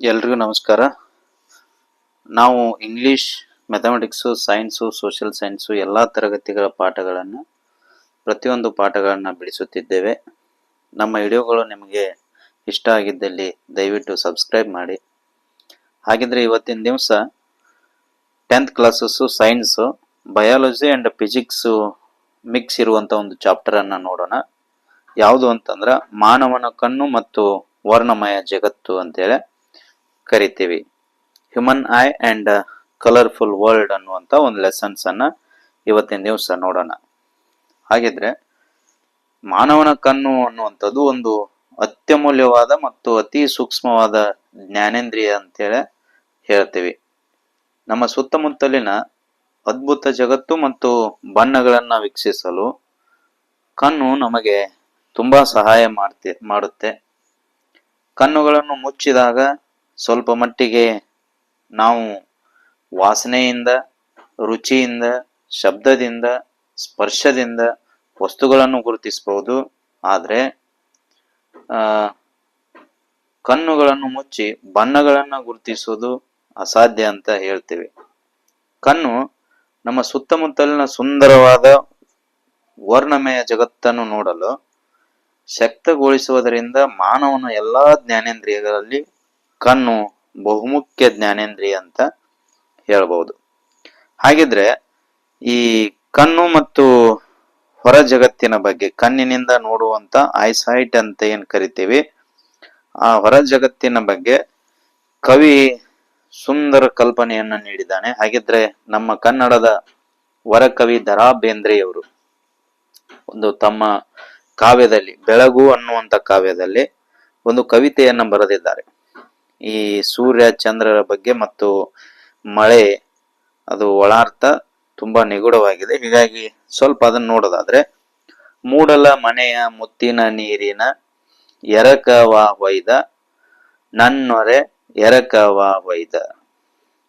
ಎಲ್ರಿಗೂ ನಮಸ್ಕಾರ. ನಾವು English mathematics science social science ಎಲ್ಲ ತರಗತಿಗಳ ಪಾಠಗಳನ್ನು, ಪ್ರತಿಯೊಂದು ಪಾಠಗಳನ್ನು ಬಿಡಿಸುತ್ತಿದ್ದೇವೆ. ನಮ್ಮ ವಿಡಿಯೋಗಳು ನಿಮಗೆ ಇಷ್ಟ ಆಗಿದ್ದಲ್ಲಿ ದಯವಿಟ್ಟು ಸಬ್ಸ್ಕ್ರೈಬ್ ಮಾಡಿ. ಹಾಗಿದ್ರೆ ಇವತ್ತಿನ ದಿವಸ tenth classes science biology and physics mix ಇರುವಂಥ ಒಂದು ಚಾಪ್ಟರನ್ನು ನೋಡೋಣ. ಯಾವುದು ಅಂತಂದ್ರೆ ಮಾನವನ ಕಣ್ಣು ಮತ್ತು ವರ್ಣಮಯ ಜಗತ್ತು ಅಂತೇಳಿ. ಕರಿತೀವಿ. Human eye and colourful world ಅನ್ನುವಂಥ ಒಂದು ಲೆಸನ್ಸನ್ನು ಇವತ್ತಿನ ದಿವಸ ನೋಡೋಣ. ಹಾಗಿದ್ರೆ ಮಾನವನ ಕಣ್ಣು ಅನ್ನುವಂಥದ್ದು ಒಂದು ಅತ್ಯಮೂಲ್ಯವಾದ ಮತ್ತು ಅತಿ ಸೂಕ್ಷ್ಮವಾದ ಜ್ಞಾನೇಂದ್ರಿಯ ಅಂತೇಳಿ ಹೇಳ್ತೀವಿ. ನಮ್ಮ ಸುತ್ತಮುತ್ತಲಿನ ಅದ್ಭುತ ಜಗತ್ತು ಮತ್ತು ಬಣ್ಣಗಳನ್ನು ವೀಕ್ಷಿಸಲು ಕಣ್ಣು ನಮಗೆ ತುಂಬಾ ಸಹಾಯ ಮಾಡ್ತಿ, ಮಾಡುತ್ತೆ. ಕಣ್ಣುಗಳನ್ನು ಮುಚ್ಚಿದಾಗ ಸ್ವಲ್ಪ ಮಟ್ಟಿಗೆ ನಾವು ವಾಸನೆಯಿಂದ, ರುಚಿಯಿಂದ, ಶಬ್ದದಿಂದ, ಸ್ಪರ್ಶದಿಂದ ವಸ್ತುಗಳನ್ನು ಗುರುತಿಸಬಹುದು. ಆದರೆ ಕಣ್ಣುಗಳನ್ನು ಮುಚ್ಚಿ ಬಣ್ಣಗಳನ್ನು ಗುರುತಿಸುವುದು ಅಸಾಧ್ಯ ಅಂತ ಹೇಳ್ತೀವಿ. ಕಣ್ಣು ನಮ್ಮ ಸುತ್ತಮುತ್ತಲಿನ ಸುಂದರವಾದ ವರ್ಣಮಯ ಜಗತ್ತನ್ನು ನೋಡಲು ಶಕ್ತಗೊಳಿಸುವುದರಿಂದ ಮಾನವನ ಎಲ್ಲಾ ಜ್ಞಾನೇಂದ್ರಿಯಗಳಲ್ಲಿ ಕಣ್ಣು ಬಹುಮುಖ್ಯ ಜ್ಞಾನೇಂದ್ರಿಯ ಅಂತ ಹೇಳಬಹುದು ಹಾಗಿದ್ರೆ ಈ ಕಣ್ಣು ಮತ್ತು ಹೊರ ಜಗತ್ತಿನ ಬಗ್ಗೆ ಕಣ್ಣಿನಿಂದ ನೋಡುವಂತ ಐಸೈಟ್ ಅಂತ ಏನ್ ಕರಿತೀವಿ? ಆ ಹೊರ ಜಗತ್ತಿನ ಬಗ್ಗೆ ಕವಿ ಸುಂದರ ಕಲ್ಪನೆಯನ್ನ ನೀಡಿದ್ದಾನೆ. ಹಾಗಿದ್ರೆ ನಮ್ಮ ಕನ್ನಡದ ವರಕವಿ ದರಾ ಬೇಂದ್ರೆಯವರು ಒಂದು ತಮ್ಮ ಕಾವ್ಯದಲ್ಲಿ, ಬೆಳಗು ಅನ್ನುವಂತ ಕಾವ್ಯದಲ್ಲಿ ಒಂದು ಕವಿತೆಯನ್ನ ಬರೆದಿದ್ದಾರೆ. ಈ ಸೂರ್ಯ, ಚಂದ್ರರ ಬಗ್ಗೆ ಮತ್ತು ಮಳೆ, ಅದು ಒಳಾರ್ಥ ತುಂಬಾ ನಿಗೂಢವಾಗಿದೆ. ಹೀಗಾಗಿ ಸ್ವಲ್ಪ ಅದನ್ನ ನೋಡೋದಾದ್ರೆ, ಮೂಡಲ ಮನೆಯ ಮುತ್ತಿನ ನೀರಿನ ಎರಕವ ಹೊಯ್ದ ನನ್ನೊರೆ ಎರಕವ ಹೊಯ್ದ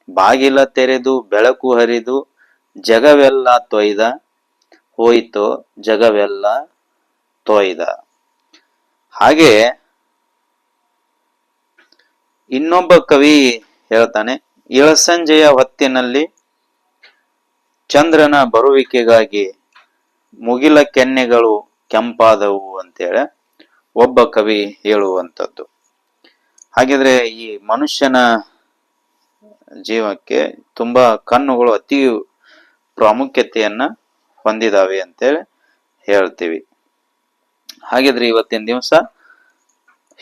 ಬಾಗಿಲ ತೆರೆದು, ಬೆಳಕು ಹರಿದು, ಜಗವೆಲ್ಲ ತೊಯ್ದ, ಹೋಯ್ತೋ ಜಗವೆಲ್ಲ ತೊಯ್ದ. ಹಾಗೆ ಇನ್ನೊಬ್ಬ ಕವಿ ಹೇಳ್ತಾನೆ, ಇಳಸಂಜೆಯ ಹೊತ್ತಿನಲ್ಲಿ ಚಂದ್ರನ ಬರುವಿಕೆಗಾಗಿ ಮುಗಿಲ ಕೆನ್ನೆಗಳು ಕೆಂಪಾದವು ಅಂತೇಳಿ ಒಬ್ಬ ಕವಿ ಹೇಳುವಂಥದ್ದು. ಹಾಗಿದ್ರೆ ಈ ಮನುಷ್ಯನ ಜೀವಕ್ಕೆ ತುಂಬಾ ಕಣ್ಣುಗಳು ಅತಿ ಪ್ರಾಮುಖ್ಯತೆಯನ್ನ ಹೊಂದಿದಾವೆ ಅಂತೇಳಿ ಹೇಳ್ತೀವಿ. ಹಾಗಿದ್ರೆ ಇವತ್ತಿನ ದಿವಸ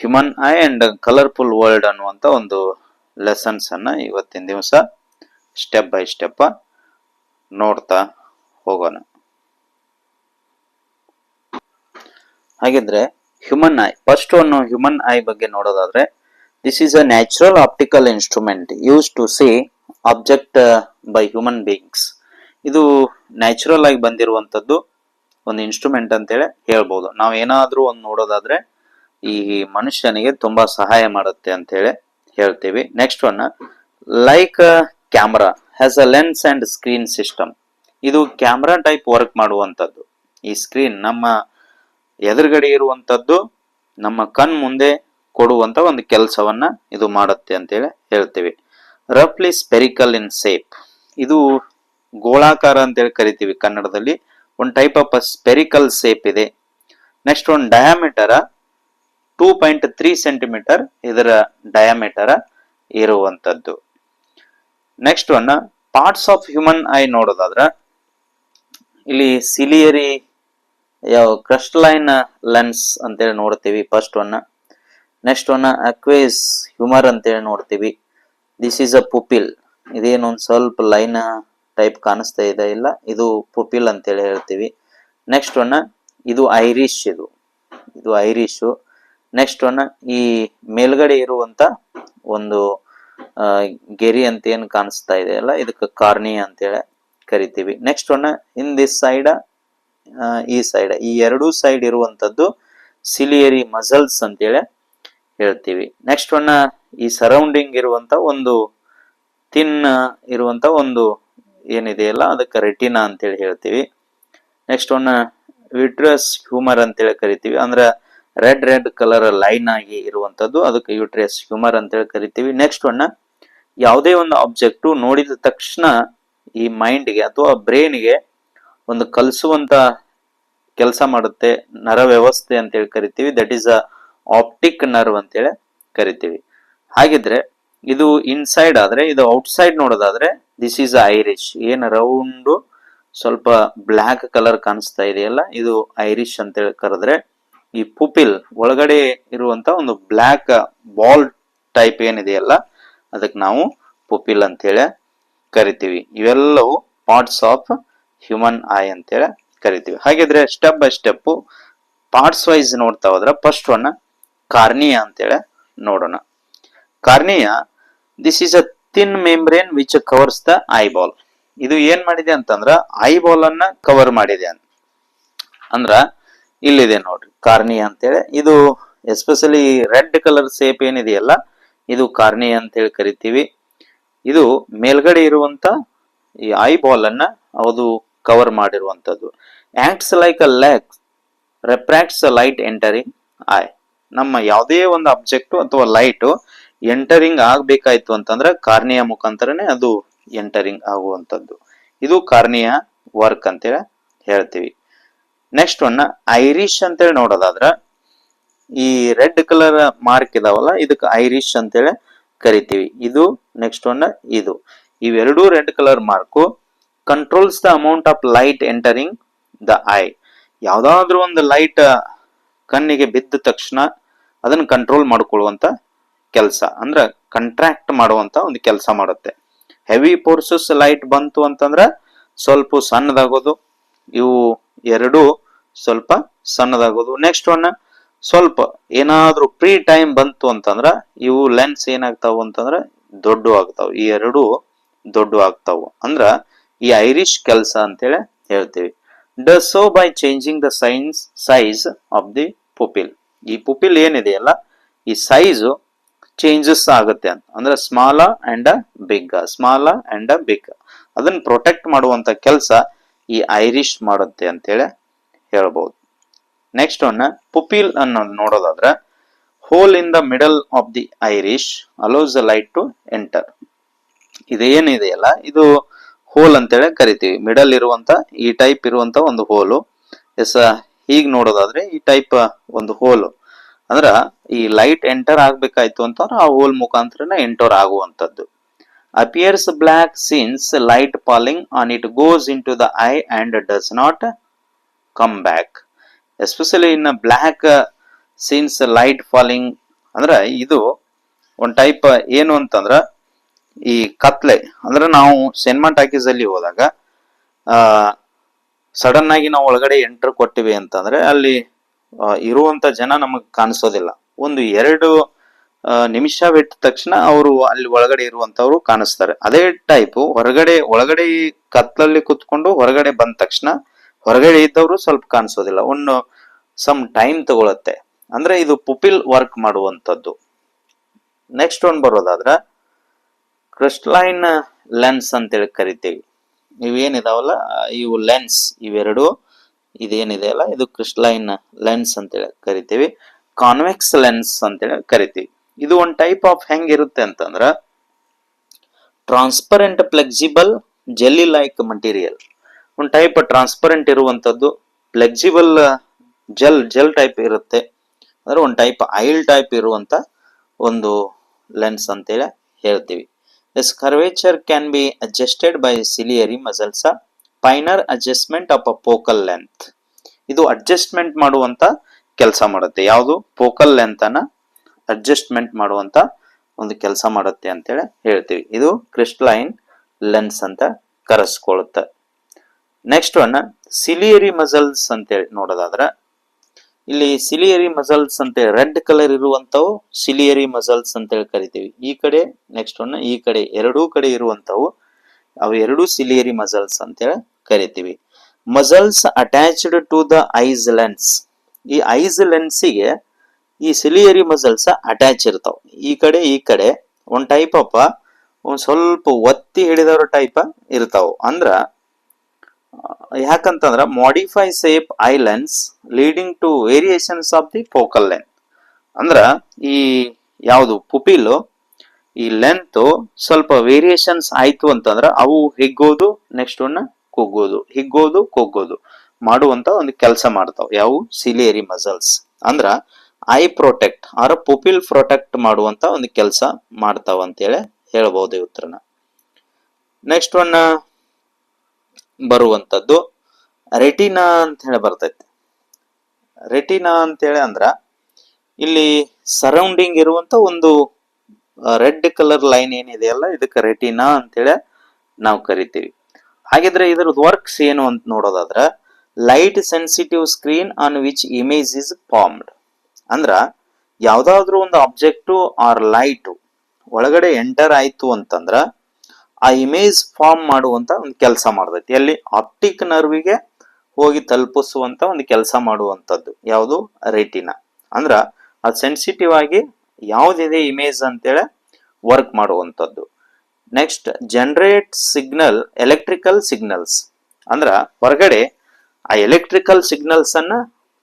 human eye and colourful world ಅನ್ನುವಂತ ಒಂದು ಲೆಸನ್ಸ್ ಅನ್ನ ಇವತ್ತಿನ ದಿವಸ ಸ್ಟೆಪ್ ಬೈ ಸ್ಟೆಪ್ ನೋಡ್ತಾ ಹೋಗೋಣ. ಹಾಗಿದ್ರೆ ಹ್ಯೂಮನ್ ಐ ಫಸ್ಟ್ ಒಂದು ಹ್ಯೂಮನ್ ಐ ಬಗ್ಗೆ ನೋಡೋದಾದ್ರೆ this is a natural optical instrument use to see object by human beings ಇದು ನ್ಯಾಚುರಲ್ ಆಗಿ ಬಂದಿರುವಂತದ್ದು ಒಂದು ಇನ್ಸ್ಟ್ರೂಮೆಂಟ್ ಅಂತೇಳಿ ಹೇಳ್ಬೋದು. ನಾವು ಏನಾದರೂ ಒಂದು ನೋಡೋದಾದ್ರೆ ಈ ಮನುಷ್ಯನಿಗೆ ತುಂಬಾ ಸಹಾಯ ಮಾಡುತ್ತೆ ಅಂತ ಹೇಳಿ ಹೇಳ್ತೀವಿ. Next one like camera has a lens and screen system ಇದು ಕ್ಯಾಮ್ರಾ ಟೈಪ್ ವರ್ಕ್ ಮಾಡುವಂಥದ್ದು. ಈ ಸ್ಕ್ರೀನ್ ನಮ್ಮ ಎದುರುಗಡೆ ಇರುವಂಥದ್ದು, ನಮ್ಮ ಕಣ್ ಮುಂದೆ ಕೊಡುವಂತ ಒಂದು ಕೆಲಸವನ್ನ ಇದು ಮಾಡುತ್ತೆ ಅಂತೇಳಿ ಹೇಳ್ತೀವಿ. ರಫ್ಲಿ ಸ್ಪೆರಿಕಲ್ ಇನ್ ಸೇಪ್ ಇದು ಗೋಳಾಕಾರ ಅಂತೇಳಿ ಕರಿತೀವಿ ಕನ್ನಡದಲ್ಲಿ. ಒಂದು ಟೈಪ್ ಆಫ್ ಸ್ಪೆರಿಕಲ್ ಸೇಪ್ ಇದೆ. ನೆಕ್ಸ್ಟ್ ಒಂದು diameter two point three centimetre ಇದರ ಡಯಾಮೀಟರ್ ಇರುವಂತದ್ದು. Next one parts of human eye ನೋಡೋದಾದ್ರ, ಇಲ್ಲಿ ಸಿಲಿಯರಿ ಯಾವ ಕ್ರಸ್ಟಲೈನ್ ಲೆನ್ಸ್ ಅಂತೇಳಿ ನೋಡ್ತೀವಿ first one next one aqueous humour ಅಂತೇಳಿ ನೋಡ್ತೀವಿ. ದಿಸ್ ಈಸ್ ಅ ಪುಪಿಲ್ ಇದೇನು ಒಂದು ಸ್ವಲ್ಪ ಲೈನ್ ಟೈಪ್ ಕಾಣಿಸ್ತಾ ಇದೆ, ಇಲ್ಲ, ಇದು ಪುಪಿಲ್ ಅಂತೇಳಿ ಹೇಳ್ತೀವಿ. ನೆಕ್ಸ್ಟ್ ಒನ್ ಇದು ಐರಿಶ್ ಇದು. ಇದು ಐರಿಶು ನೆಕ್ಸ್ಟ್ ಒನ್ ಈ ಮೇಲ್ಗಡೆ ಇರುವಂತ ಒಂದು ಗೆರಿ ಅಂತ ಏನ್ ಕಾಣಿಸ್ತಾ ಇದೆ ಅಲ್ಲ, ಇದಕ್ಕೆ ಕಾರ್ನಿ ಅಂತೇಳಿ ಕರಿತೀವಿ. Next one in this side ಈ ಸೈಡ್ ಈ ಎರಡೂ ಸೈಡ್ ಇರುವಂತದ್ದು ಸಿಲಿಯರಿ ಮಸಲ್ಸ್ ಅಂತೇಳಿ ಹೇಳ್ತೀವಿ. ನೆಕ್ಸ್ಟ್ ಒನ್ ಈ ಸರೌಂಡಿಂಗ್ ಇರುವಂತ ಒಂದು ತಿನ್ ಇರುವಂತ ಒಂದು ಏನಿದೆಯಲ್ಲ ಅದಕ್ಕೆ ರೆಟಿನಾ ಅಂತೇಳಿ ಹೇಳ್ತೀವಿ. ನೆಕ್ಸ್ಟ್ ಒನ್ ವಿಟ್ರಸ್ ಹ್ಯೂಮರ್ ಅಂತೇಳಿ ಕರಿತೀವಿ. ಅಂದ್ರೆ ರೆಡ್ ರೆಡ್ ಕಲರ್ ಲೈನ್ ಆಗಿ ಇರುವಂತದ್ದು. ಅದಕ್ಕೆ ಯೂಟ್ರಿಯಸ್ ಹ್ಯೂಮರ್ ಅಂತೇಳಿ ಕರಿತೀವಿ. ನೆಕ್ಸ್ಟ್ ಒನ್ನ ಯಾವುದೇ ಒಂದು ಆಬ್ಜೆಕ್ಟ್ ನೋಡಿದ ತಕ್ಷಣ ಈ ಮೈಂಡ್ಗೆ ಅಥವಾ ಬ್ರೈನ್ಗೆ ಒಂದು ಕಲಿಸುವಂತ ಕೆಲಸ ಮಾಡುತ್ತೆ. ನರ ವ್ಯವಸ್ಥೆ ಅಂತೇಳಿ ಕರಿತೀವಿ. That is a optic nerve ಅಂತೇಳಿ ಕರಿತೀವಿ. ಹಾಗಿದ್ರೆ ಇದು ಇನ್ಸೈಡ್ ಆದ್ರೆ, ಇದು ಔಟ್ಸೈಡ್ ನೋಡೋದಾದ್ರೆ ದಿಸ್ ಈಸ್ ಐರಿಶ್ ಏನ್ ರೌಂಡು ಸ್ವಲ್ಪ ಬ್ಲ್ಯಾಕ್ ಕಲರ್ ಕಾಣಿಸ್ತಾ ಇದೆಯಲ್ಲ, ಇದು ಐರಿಶ್ ಅಂತೇಳಿ ಕರೆದ್ರೆ ಈ ಪುಪಿಲ್ ಒಳಗಡೆ ಇರುವಂತ ಒಂದು ಬ್ಲ್ಯಾಕ್ ಬಾಲ್ ಟೈಪ್ ಏನಿದೆಯಲ್ಲ ಅದಕ್ಕೆ ನಾವು ಪುಪಿಲ್ ಅಂತೇಳಿ ಕರಿತೀವಿ. ಇವೆಲ್ಲವೂ ಪಾರ್ಟ್ಸ್ ಆಫ್ ಹ್ಯೂಮನ್ ಐ ಅಂತೇಳಿ ಕರಿತೀವಿ. ಹಾಗಿದ್ರೆ step by step parts wise ನೋಡ್ತಾ ಹೋದ್ರೆ ಫಸ್ಟ್ ಒನ್ ಕಾರ್ನಿಯಾ ಅಂತೇಳಿ ನೋಡೋಣ. Cornea this is a thin membrane which covers the eyeball ಇದು ಏನ್ ಮಾಡಿದೆ ಅಂತಂದ್ರ ಬಾಲ್ ಅನ್ನ ಕವರ್ ಮಾಡಿದೆ ಅಂತ. ಅಂದ್ರ ಇಲ್ಲಿದೆ ನೋಡ್ರಿ, ಕಾರ್ನಿ ಅಂತೇಳಿ. ಇದು ಎಸ್ಪೆಷಲಿ ರೆಡ್ ಕಲರ್ ಸೇಪ್ ಏನಿದೆಯಲ್ಲ, ಇದು ಕಾರ್ನಿಯಾ ಅಂತೇಳಿ ಕರಿತೀವಿ. ಇದು ಮೇಲ್ಗಡೆ ಇರುವಂತ ಈ ಐ ಬಾಲ್ ಅನ್ನ ಅದು ಕವರ್ ಮಾಡಿರುವಂತದ್ದು acts like a leg refracts light entering eye ನಮ್ಮ ಯಾವುದೇ ಒಂದು ಅಬ್ಜೆಕ್ಟ್ ಅಥವಾ ಲೈಟ್ ಎಂಟರಿಂಗ್ ಆಗ್ಬೇಕಾಯ್ತು ಅಂತಂದ್ರೆ ಕಾರ್ನಿಯ ಮುಖಾಂತರನೇ ಅದು ಎಂಟರಿಂಗ್ ಆಗುವಂತದ್ದು ಇದು ಕಾರ್ನಿಯ ವರ್ಕ್ ಅಂತೇಳಿ ಹೇಳ್ತೀವಿ. ನೆಕ್ಸ್ಟ್ ಒನ್ ಐರಿಶ್ ಅಂತೇಳಿ ನೋಡೋದಾದ್ರ, ಈ ರೆಡ್ ಕಲರ್ ಮಾರ್ಕ್ ಇದಾವಲ್ಲ, ಇದಕ್ಕೆ ಐರಿಶ್ ಅಂತೇಳಿ ಕರಿತೀವಿ. ಇದು ನೆಕ್ಸ್ಟ್ ಒನ್ ಇದು. ಇವೆರಡೂ red colour mark controls the amount of light entering the eye ಯಾವ್ದಾದ್ರೂ ಒಂದು ಲೈಟ್ ಕಣ್ಣಿಗೆ ಬಿದ್ದ ತಕ್ಷಣ ಅದನ್ನ ಕಂಟ್ರೋಲ್ ಮಾಡ್ಕೊಳ್ಳುವಂತ ಕೆಲಸ. ಅಂದ್ರೆ ಕಂಟ್ರಾಕ್ಟ್ ಮಾಡುವಂತ ಒಂದು ಕೆಲಸ ಮಾಡುತ್ತೆ. ಹೆವಿ ಫೋರ್ಸಸ್ ಲೈಟ್ ಬಂತು ಅಂತಂದ್ರೆ ಸ್ವಲ್ಪ ಸಣ್ಣದಾಗೋದು. ಇವು ಎರಡು ಸ್ವಲ್ಪ ಸಣ್ಣದಾಗೋದು. ನೆಕ್ಸ್ಟ್ ಒನ್ ಸ್ವಲ್ಪ ಏನಾದ್ರೂ ಪ್ರೀ ಟೈಮ್ ಬಂತು ಅಂತಂದ್ರ ಇವು ಲೆನ್ಸ್ ಏನಾಗ್ತಾವು ಅಂತಂದ್ರ ದೊಡ್ಡ ಆಗ್ತಾವ. ಈ ಎರಡು ದೊಡ್ಡ ಆಗ್ತಾವು. ಅಂದ್ರ ಈ ಐರಿಶ್ ಕೆಲಸ ಅಂತೇಳಿ ಹೇಳ್ತೀವಿ. Does so by changing the science size of the pupil ಈ ಪುಪಿಲ್ ಏನಿದೆಯಲ್ಲ ಈ ಸೈಜ್ ಚೇಂಜಸ್ ಆಗುತ್ತೆ ಅಂತ. ಅಂದ್ರೆ small and big small and big ಅದನ್ನ ಪ್ರೊಟೆಕ್ಟ್ ಮಾಡುವಂತ ಕೆಲಸ ಈ ಐರಿಶ್ ಮಾಡುತ್ತೆ ಅಂತೇಳಿ ಹೇಳ್ಬೋದು. ನೆಕ್ಸ್ಟ್ ಒನ್ ಪುಪಿಲ್ ಅನ್ನು ನೋಡೋದಾದ್ರೆ hole in the middle of the iris allows the light to enter ಇದೇನಿದೆಯಲ್ಲ ಇದು ಹೋಲ್ ಅಂತೇಳಿ ಕರಿತೀವಿ. ಮಿಡಲ್ ಇರುವಂತ, ಈ ಟೈಪ್ ಇರುವಂತ ಒಂದು ಹೋಲು ಎಸ್ ಈಗ ನೋಡೋದಾದ್ರೆ, ಈ ಟೈಪ್ ಒಂದು ಹೋಲು ಅಂದ್ರ ಈ ಲೈಟ್ ಎಂಟರ್ ಆಗ್ಬೇಕಾಯ್ತು ಅಂತಂದ್ರೆ ಆ ಹೋಲ್ ಮುಖಾಂತರನೇ enter ಆಗುವಂತದ್ದು black since light falling on it goes into the eye and does not come back especially in black scenes light falling ಅಂದ್ರೆ ಇದು ಒಂದು ಟೈಪ್ ಏನು ಅಂತಂದ್ರ ಈ ಕತ್ಲೆ, ಅಂದ್ರೆ ನಾವು ಸೆನ್ಮಾ ಟಾಕೀಸಲ್ಲಿ ಹೋದಾಗ ಸಡನ್ ಆಗಿ ನಾವು ಒಳಗಡೆ ಎಂಟ್ರ್ ಕೊಟ್ಟಿವಿ ಅಂತಂದ್ರೆ ಅಲ್ಲಿ ಇರುವಂತ ಜನ ನಮಗೆ ಕಾಣಿಸೋದಿಲ್ಲ. ಒಂದು ಎರಡು ನಿಮಿಷ ಬಿಟ್ಟ ತಕ್ಷಣ ಅವರು ಅಲ್ಲಿ ಒಳಗಡೆ ಇರುವಂತವ್ರು ಕಾಣಿಸ್ತಾರೆ. ಅದೇ ಟೈಪ್ ಹೊರಗಡೆ, ಒಳಗಡೆ ಕತ್ತಲಲ್ಲಿ ಕುತ್ಕೊಂಡು ಹೊರಗಡೆ ಬಂದ ತಕ್ಷಣ ಹೊರಗಡೆ ಇದ್ದವರು ಸ್ವಲ್ಪ ಕಾಣಿಸೋದಿಲ್ಲ. ಒಂದು ಸಮ್ ಟೈಮ್ ತಗೊಳತ್ತೆ. ಅಂದ್ರೆ ಇದು ಪುಪಿಲ್ ವರ್ಕ್ ಮಾಡುವಂಥದ್ದು. ನೆಕ್ಸ್ಟ್ ಒಂದು ಬರೋದಾದ್ರ ಕ್ರಿಸ್ಟಲೈನ್ ಲೆನ್ಸ್ ಅಂತೇಳಿ ಕರಿತೀವಿ. ಇವೇನಿದಾವಲ್ಲ? ಇವು ಲೆನ್ಸ್ ಇವೆರಡು. ಇದೇನಿದೆ ಅಲ್ಲ ಇದು ಕ್ರಿಸ್ಟಲೈನ್ ಲೆನ್ಸ್ ಅಂತೇಳಿ ಕರಿತೀವಿ. ಕಾನ್ವೆಕ್ಸ್ ಲೆನ್ಸ್ ಅಂತೇಳಿ ಕರಿತೀವಿ. ಇದು ಒಂದ್ ಟೈಪ್ ಆಫ್ ಹೆಂಗಿರುತ್ತೆ ಅಂತಂದ್ರ transparent flexible jelly like material ಒಂದು ಟೈಪ್ ಟ್ರಾನ್ಸ್ಪರೆಂಟ್ ಇರುವಂತದ್ದು ಫ್ಲೆಕ್ಸಿಬಲ್ ಜೆಲ್ ಜೆಲ್ ಟೈಪ್ ಇರುತ್ತೆ. ಅಂದ್ರೆ ಒಂದು ಟೈಪ್ ಆಯಿಲ್ ಟೈಪ್ ಇರುವಂತ ಒಂದು ಲೆನ್ಸ್ ಅಂತೇಳಿ ಹೇಳ್ತೀವಿ. This curvature can be adjusted by ciliary muscles finer adjustment of a focal length ಇದು ಅಡ್ಜಸ್ಟ್ಮೆಂಟ್ ಮಾಡುವಂತ ಕೆಲಸ ಮಾಡುತ್ತೆ. ಯಾವುದು? ಪೋಕಲ್ ಲೆಂತ್ ಅನ್ನ ಅಡ್ಜಸ್ಟ್ಮೆಂಟ್ ಮಾಡುವಂತ ಒಂದು ಕೆಲಸ ಮಾಡುತ್ತೆ ಅಂತೇಳಿ ಹೇಳ್ತೀವಿ. ಇದು ಕ್ರಿಸ್ಟಲೈನ್ ಲೆನ್ಸ್ ಅಂತ ಕರೆಸ್ಕೊಳ್ಳುತ್ತೆ ನೆಕ್ಸ್ಟ್ ಒನ್ ಸಿಲಿಯರಿ ಮಸಲ್ಸ್ ಅಂತೇಳಿ ನೋಡೋದಾದ್ರೆ, ಇಲ್ಲಿ ಸಿಲಿಯರಿ ಮಸಲ್ಸ್ ಅಂತ ರೆಡ್ ಕಲರ್ ಇರುವಂತವು ಸಿಲಿಯರಿ ಮಸಲ್ಸ್ ಅಂತೇಳಿ ಕರಿತೀವಿ. ಈ ಕಡೆ ನೆಕ್ಸ್ಟ್ ಒನ್ ಈ ಕಡೆ ಎರಡೂ ಕಡೆ ಇರುವಂತವು ಅವು ಎರಡೂ ಸಿಲಿಯರಿ ಮಸಲ್ಸ್ ಅಂತೇಳಿ ಕರಿತೀವಿ. Muscles attached to the eyes lens ಈ ಐಸ್ ಲೆನ್ಸಿಗೆ ಈ ಸಿಲಿಯರಿ ಮಸಲ್ಸ್ ಅಟ್ಯಾಚ್ ಇರ್ತಾವ. ಈ ಕಡೆ ಈ ಕಡೆ ಒಂದ್ ಟೈಪ್ ಅಪ್ಪ ಒಂದ್ ಸ್ವಲ್ಪ ಒತ್ತಿ ಹಿಡಿದವ್ರ ಟೈಪ್ ಇರ್ತಾವ. ಅಂದ್ರ ಯಾಕಂತಂದ್ರ modify shape eye lens leading to variations of the focal length ಅಂದ್ರ, ಈ ಯಾವುದು ಪುಪಿಲ್ ಈ ಲೆಂತ್ ಸ್ವಲ್ಪ ವೇರಿಯೇಷನ್ಸ್ ಆಯ್ತು ಅಂತಂದ್ರ ಅವು ಹಿಗ್ಗೋದು ನೆಕ್ಸ್ಟ್ ಒನ್ನ ಕುಗ್ಗೋದು, ಹಿಗ್ಗೋದು, ಕುಗ್ಗೋದು ಮಾಡುವಂತ ಒಂದು ಕೆಲಸ ಮಾಡ್ತಾವ. ಯಾವು? ಸಿಲಿಯರಿ ಮಸಲ್ಸ್ ಅಂದ್ರ eye protect or pupil protect ಮಾಡುವಂತ ಒಂದು ಕೆಲಸ ಮಾಡ್ತಾವ ಅಂತೇಳಿ ಹೇಳ್ಬೋದು ಉತ್ತರನ. ನೆಕ್ಸ್ಟ್ ಒನ್ ಬರುವಂತದ್ದು ರೆಟಿನಾ ಅಂತ ಹೇಳಿ ಬರ್ತೈತಿ. ರೆಟಿನಾ ಅಂತೇಳಿ ಅಂದ್ರ ಇಲ್ಲಿ ಸರೌಂಡಿಂಗ್ ಇರುವಂತ ಒಂದು ರೆಡ್ ಕಲರ್ ಲೈನ್ ಏನಿದೆಯಲ್ಲ ಇದಕ್ಕೆ ರೆಟಿನಾ ಅಂತೇಳಿ ನಾವು ಕರಿತೀವಿ. ಹಾಗಿದ್ರೆ ಇದ್ರದ್ದು ವರ್ಕ್ಸ್ ಏನು ಅಂತ ನೋಡೋದಾದ್ರೆ light sensitive screen on which image is formed ಅಂದ್ರ ಯಾವ್ದಾದ್ರು ಒಂದು ಆಬ್ಜೆಕ್ಟು ಆರ್ ಲೈಟ್ ಒಳಗಡೆ ಎಂಟರ್ ಆಯ್ತು ಅಂತಂದ್ರ ಆ ಇಮೇಜ್ ಫಾರ್ಮ್ ಮಾಡುವಂತ ಒಂದು ಕೆಲಸ ಮಾಡ್ತೈತಿ. ಎಲ್ಲಿ ಆಪ್ಟಿಕ್ ನರ್ವಿಗೆ ಹೋಗಿ ತಲುಪಿಸುವಂತ ಒಂದು ಕೆಲಸ ಮಾಡುವಂತದ್ದು. ಯಾವುದು? ರೇಟಿನ ಅಂದ್ರ ಅದು ಸೆನ್ಸಿಟಿವ್ ಆಗಿ ಯಾವ್ದಿದೆ ಇಮೇಜ್ ಅಂತೇಳಿ ವರ್ಕ್ ಮಾಡುವಂಥದ್ದು next generate signal electrical signals ಅಂದ್ರ ಹೊರಗಡೆ ಆ ಎಲೆಕ್ಟ್ರಿಕಲ್ ಸಿಗ್ನಲ್ಸ್ ಅನ್ನ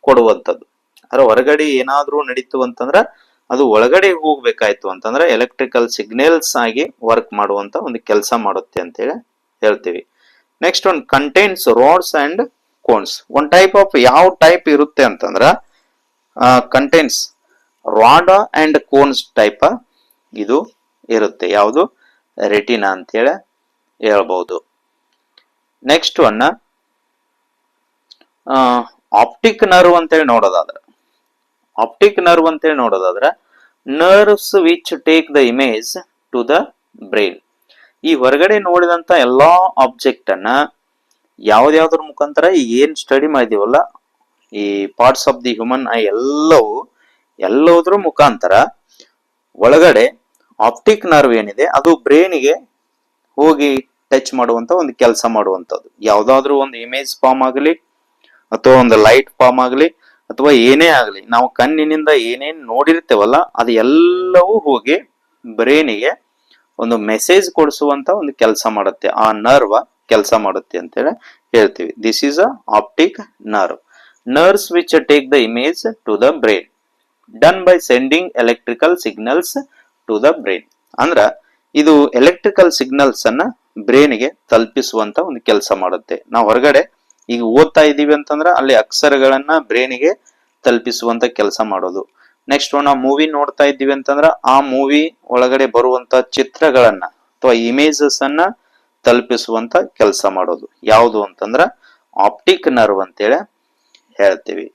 ಕೊಡುವಂಥದ್ದು ಅದ್ರ ಹೊರಗಡೆ ಏನಾದ್ರೂ ನಡೀತು ಅಂತಂದ್ರ ಅದು ಒಳಗಡೆ ಹೋಗ್ಬೇಕಾಯ್ತು ಅಂತಂದ್ರೆ ಎಲೆಕ್ಟ್ರಿಕಲ್ ಸಿಗ್ನಲ್ಸ್ ಆಗಿ ವರ್ಕ್ ಮಾಡುವಂತ ಒಂದು ಕೆಲಸ ಮಾಡುತ್ತೆ ಅಂತೇಳಿ ಹೇಳ್ತೀವಿ. ನೆಕ್ಸ್ಟ್ ಒಂದು contains rods and cones one type of ಯಾವ ಟೈಪ್ ಇರುತ್ತೆ ಅಂತಂದ್ರ contains rod and cones type ಇದು ಇರುತ್ತೆ. ಯಾವುದು? ರೆಟಿನಾ ಅಂತೇಳಿ ಹೇಳ್ಬಹುದು ನೆಕ್ಸ್ಟ್ ಒನ್ ಆಪ್ಟಿಕ್ ನರ್ವ್ ಅಂತೇಳಿ ನೋಡೋದಾದ್ರೆ. ಆಪ್ಟಿಕ್ ನರ್ವ್ ಅಂತೇಳಿ ನೋಡೋದಾದ್ರೆ nerves which take the image to the brain ಈ ಹೊರಗಡೆ ನೋಡಿದಂತ ಎಲ್ಲಾ ಆಬ್ಜೆಕ್ಟ್ ಅನ್ನ ಯಾವ್ದ್ಯಾವ್ದ್ರ ಮುಖಾಂತರ ಏನ್ ಸ್ಟಡಿ ಮಾಡಿದೀವಲ್ಲ, ಈ parts of the human eye ಎಲ್ಲವೂ, ಎಲ್ಲೋದ್ರ ಮುಖಾಂತರ ಒಳಗಡೆ ಆಪ್ಟಿಕ್ ನರ್ವ್ ಏನಿದೆ, ಅದು ಬ್ರೈನಿಗೆ ಹೋಗಿ ಟಚ್ ಮಾಡುವಂತ ಒಂದು ಕೆಲಸ ಮಾಡುವಂತದ್ದು ಯಾವ್ದಾದ್ರು ಒಂದು ಇಮೇಜ್ ಫಾರ್ಮ್ ಆಗಲಿ, ಅಥವಾ ಒಂದು ಲೈಟ್ ಫಾರ್ಮ್ ಆಗಲಿ ಅಥವಾ ಏನೇ ಆಗಲಿ, ನಾವು ಕಣ್ಣಿನಿಂದ ಏನೇನು ನೋಡಿರ್ತೇವಲ್ಲ ಅದು ಎಲ್ಲವೂ ಹೋಗಿ ಬ್ರೈನಿಗೆ ಒಂದು ಮೆಸೇಜ್ ಕೊಡಿಸುವಂತ ಒಂದು ಕೆಲಸ ಮಾಡುತ್ತೆ. ಆ ನರ್ವ್ ಕೆಲಸ ಮಾಡುತ್ತೆ ಅಂತೇಳಿ ಹೇಳ್ತೀವಿ. This is a optic nerve nerves which take the image to the brain done by sending electrical signals to the brain ಅಂದ್ರ, ಇದು ಎಲೆಕ್ಟ್ರಿಕಲ್ ಸಿಗ್ನಲ್ಸ್ ಅನ್ನ ಬ್ರೈನ್ಗೆ ತಲುಪಿಸುವಂತ ಒಂದು ಕೆಲಸ ಮಾಡುತ್ತೆ. ನಾವು ಹೊರಗಡೆ ಈಗ ಓದ್ತಾ ಇದ್ದೀವಿ ಅಂತಂದ್ರೆ ಅಲ್ಲಿ ಅಕ್ಷರಗಳನ್ನ ಬ್ರೈನಿಗೆ ತಲುಪಿಸುವಂತ ಕೆಲಸ ಮಾಡೋದು. ನೆಕ್ಸ್ಟ್ ನಾವು ಮೂವಿ ನೋಡ್ತಾ ಇದ್ದೀವಿ ಅಂತಂದ್ರೆ ಆ ಮೂವಿ ಒಳಗಡೆ ಬರುವಂತ ಚಿತ್ರಗಳನ್ನ ಅಥವಾ ಇಮೇಜಸ್ ಅನ್ನ ತಲುಪಿಸುವಂತ ಕೆಲಸ ಮಾಡೋದು. ಯಾವುದು ಅಂತಂದ್ರ ಆಪ್ಟಿಕ್ ನರ್ವ್ ಅಂತೇಳಿ ಹೇಳ್ತೀವಿ.